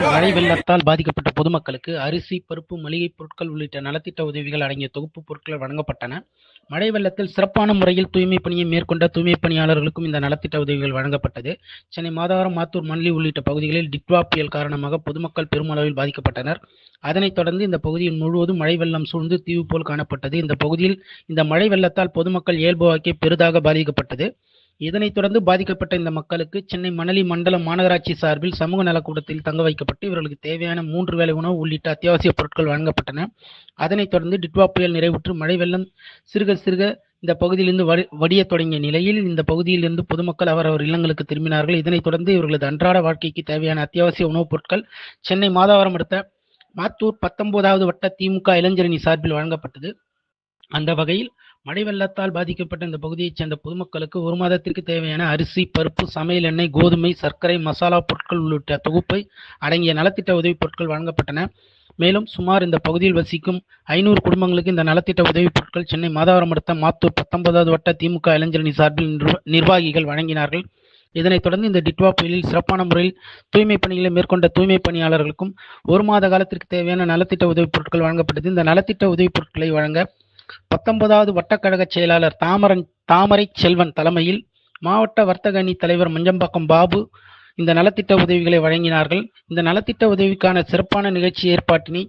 மழை வெள்ளத்தால் பாதிக்கப்பட்ட பொதுமக்களுக்கு அரிசி, பருப்பு, மளிகைப் பொருட்கள் உள்ளிட்ட நலத்திட்ட உதவிகள் அடங்கிய தொகுப்பு பொருட்கள் வழங்கப்பட்டன. மழை வெள்ளத்தில் சிறப்பான முறையில் தூய்மை பணியை மேற்கொண்ட தூய்மை பணியாளர்களுக்கும் இந்த நலத்திட்ட உதவிகள் வழங்கப்பட்டது. சென்னை மாதவரம், மாத்தூர், மண்லி உள்ளிட்ட பகுதிகளில் டிட்வா புயல் காரணமாக பொதுமக்கள் பெருமளவில் பாதிக்கப்பட்டனர். அதனைத் தொடர்ந்து இந்த பகுதியில் முழுவதும் மழை வெள்ளம் சூழ்ந்து தீவு போல் காணப்பட்டது. இந்த பகுதியில் இந்த மழை வெள்ளத்தால் பொதுமக்கள் இயல்பு வாழ்க்கை பெரிதாக பாதிக்கப்பட்டது. இதனைத் தொடர்ந்து பாதிக்கப்பட்ட இந்த மக்களுக்கு சென்னை மணலி மண்டல மாநகராட்சி சார்பில் சமூக நலக்கூடத்தில் தங்க வைக்கப்பட்டு இவர்களுக்கு தேவையான மூன்று வேளை உணவு உள்ளிட்ட அத்தியாவசிய பொருட்கள் வழங்கப்பட்டன. அதனைத் தொடர்ந்து டிட்வா புயல் நிறைவுற்று மழை வெள்ளம் சிறுக சிறுக இந்த பகுதியிலிருந்து வடி வடியத் தொடங்கிய நிலையில் இந்த பகுதியிலிருந்து பொதுமக்கள் அவரவர் இல்லங்களுக்கு திரும்பினார்கள். இதனைத் தொடர்ந்து இவர்களது அன்றாட வாழ்க்கைக்கு தேவையான அத்தியாவசிய உணவுப் பொருட்கள் சென்னை மாதாவரம் அடுத்த மாத்தூர் பத்தொன்பதாவது வட்ட திமுக இளைஞரணி சார்பில் வழங்கப்பட்டது. அந்த வகையில் மழை வெள்ளத்தால் பாதிக்கப்பட்ட இந்த பகுதியைச் சேர்ந்த பொதுமக்களுக்கு ஒரு மாதத்திற்கு தேவையான அரிசி, பருப்பு, சமையல் எண்ணெய், கோதுமை, சர்க்கரை, மசாலா பொருட்கள் உள்ளிட்ட தொகுப்பை அடங்கிய நலத்திட்ட உதவிப் பொருட்கள் வழங்கப்பட்டன. மேலும் சுமார் இந்த பகுதியில் வசிக்கும் ஐநூறு குடும்பங்களுக்கு இந்த நலத்திட்ட உதவிப் பொருட்கள் சென்னை மாதவரம் அடுத்த மாத்தூர் பத்தொன்பதாவது வட்ட திமுக இளைஞரணி சார்பில் நிர்வாகிகள் வழங்கினார்கள். இதனைத் தொடர்ந்து இந்த டிட்வா புயலில் சிறப்பான முறையில் தூய்மை பணிகளை மேற்கொண்ட தூய்மை பணியாளர்களுக்கும் ஒரு மாத காலத்திற்கு தேவையான நலத்திட்ட உதவிப் பொருட்கள் வழங்கப்பட்டது. இந்த நலத்திட்ட உதவிப் பொருட்களை வழங்க பத்தொன்பதாவது வட்டக்கழக செயலாளர் தாமரன் தாமரைச் செல்வன் தலைமையில் மாவட்ட வர்த்தக அணி தலைவர் மஞ்சம்பாக்கம் பாபு இந்த நலத்திட்ட உதவிகளை வழங்கினார்கள். இந்த நலத்திட்ட உதவிக்கான சிறப்பான நிகழ்ச்சி ஏற்பாட்டினை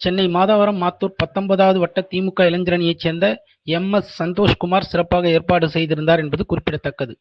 சென்னை மாதவரம், மாத்தூர் பத்தொன்பதாவது வட்ட திமுக இளைஞரணியைச் சேர்ந்த எம். எஸ். சந்தோஷ்குமார் சிறப்பாக ஏற்பாடு செய்திருந்தார் என்பது குறிப்பிடத்தக்கது.